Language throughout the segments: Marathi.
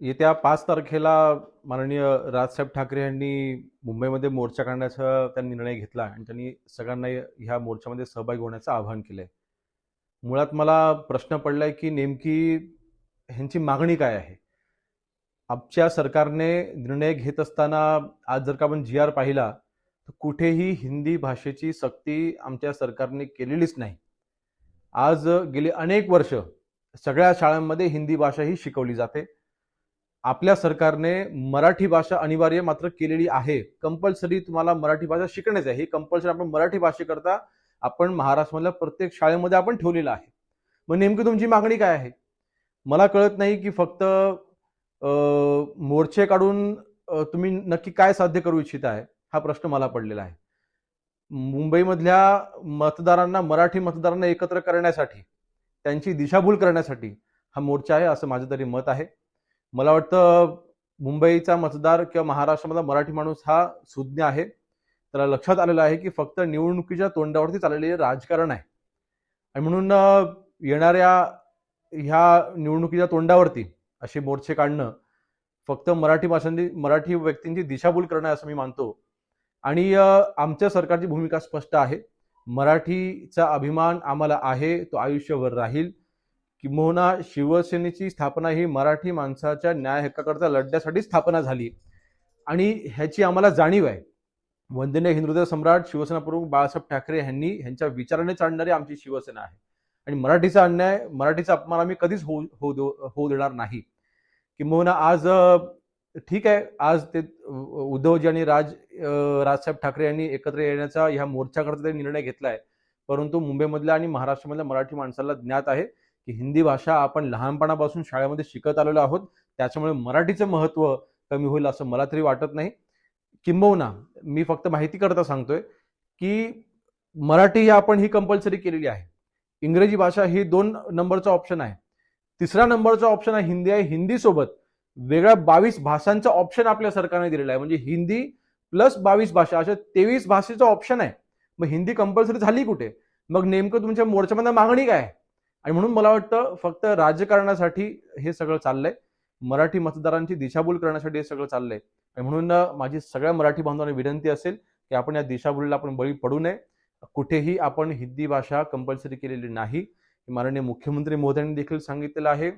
येत्या पाच तारखेला माननीय राजसाहेब ठाकरे यांनी मुंबईमध्ये मोर्चा काढण्याचा त्यांनी निर्णय घेतला आणि त्यांनी सगळ्यांना ह्या मोर्चामध्ये सहभागी होण्याचं आवाहन केलंय. मुळात मला प्रश्न पडलाय की नेमकी ह्यांची मागणी काय आहे? आमच्या सरकारने निर्णय घेत असताना आज जर का आपण जी आर पाहिला तर कुठेही हिंदी भाषेची सक्ती आमच्या सरकारने केलेलीच नाही. आज गेली अनेक वर्ष सगळ्या शाळांमध्ये हिंदी भाषा ही शिकवली जाते. आपल्या सरकारने मराठी भाषा अनिवार्य मात्र केलेली आहे. कंपल्सरी तुम्हाला मराठी भाषा शिकण्याची आहे. ही कंपल्सरी आपण मराठी भाषेकरता आपण महाराष्ट्रामधल्या प्रत्येक शाळेमध्ये आपण ठेवलेलं आहे. मग नेमकी तुमची मागणी काय आहे? मला कळत नाही की फक्त मोर्चे काढून तुम्ही नक्की काय साध्य करू इच्छित आहे? हा प्रश्न मला पडलेला आहे. मुंबईमधल्या मतदारांना मराठी मतदारांना एकत्र करण्यासाठी त्यांची दिशाभूल करण्यासाठी हा मोर्चा आहे असं माझं तरी मत आहे. मला वाटतं मुंबईचा मतदार किंवा महाराष्ट्रामधला मराठी माणूस हा सुज्ञ आहे. त्याला लक्षात आलेलं आहे की फक्त निवडणुकीच्या तोंडावरती चाललेले राजकारण आहे. आणि म्हणून येणाऱ्या ह्या निवडणुकीच्या तोंडावरती असे मोर्चे काढणं फक्त मराठी भाषांची मराठी व्यक्तींची दिशाभूल करणं असं मी मानतो. आणि आमच्या सरकारची भूमिका स्पष्ट आहे. मराठीचा अभिमान आम्हाला आहे तो आयुष्यभर राहील. किंबहुना शिवसेनेची स्थापना ही मराठी माणसाच्या न्याय हक्काकरता लढण्यासाठी स्थापना झाली. आणि ह्याची आम्हाला जाणीव आहे. वंदनीय हिंदुदय सम्राट शिवसेना प्रमुख बाळासाहेब ठाकरे यांनी ह्यांच्या विचाराने चालणारी आमची शिवसेना आहे. आणि मराठीचा अन्याय मराठीचा अपमान आम्ही कधीच होऊ होऊ देऊ- होऊ देणार नाही. किंबहुना आज ठीक आहे आज ते उद्धवजी आणि राज राजसाहेब ठाकरे यांनी एकत्र येण्याचा ह्या मोर्चाकरता निर्णय निर्णय आहे परंतु मुंबईमधल्या आणि महाराष्ट्रामधल्या मराठी माणसाला ज्ञात आहे. की हिंदी भाषा आपण लहानपणापासून शाळेमध्ये शिकत आलेलो आहोत. त्याच्यामुळे मराठीचं महत्त्व कमी होईल असं मला तरी वाटत नाही. किंबहुना मी फक्त माहिती करता सांगतोय की मराठी ही आपण ही कंपल्सरी केलेली आहे. इंग्रजी भाषा ही दोन नंबरचा ऑप्शन आहे. तिसरा नंबरचा ऑप्शन आहे हिंदी आहे. हिंदी सोबत वेगळ्या बावीस भाषांचा ऑप्शन आपल्या सरकारने दिलेला आहे. म्हणजे हिंदी प्लस बावीस भाषा अशा तेवीस भाषेचा ऑप्शन आहे. मग हिंदी कंपल्सरी झाली कुठे? मग नेमकं तुमच्या मोर्चामध्ये मागणी काय आहे? आणि म्हणून मला वाटतं फक्त राजकारणासाठी हे सगळं चाललंय. मराठी मतदारांची दिशाभूल करण्यासाठी हे सगळं चाललंय. आणि म्हणून माझी सगळ्या मराठी बांधवांना विनंती असेल की आपण या दिशाभूलीला आपण बळी पडू नये. कुठेही आपण हिंदी भाषा कंपल्सरी केलेली नाही. माननीय मुख्यमंत्री महोदयांनी देखील सांगितलेलं आहे.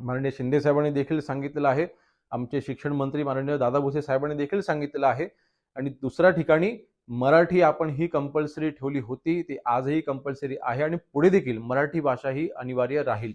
माननीय शिंदे साहेबांनी देखील सांगितलेलं आहे. आमचे शिक्षण मंत्री माननीय दादा भुसे साहेबांनी देखील सांगितलेलं आहे. आणि दुसऱ्या ठिकाणी मराठी आपण ही कंपल्सरी ठेवली होती ती आजही कंपल्सरी आहे आणि पुढे देखील मराठी भाषा ही अनिवार्य राहील.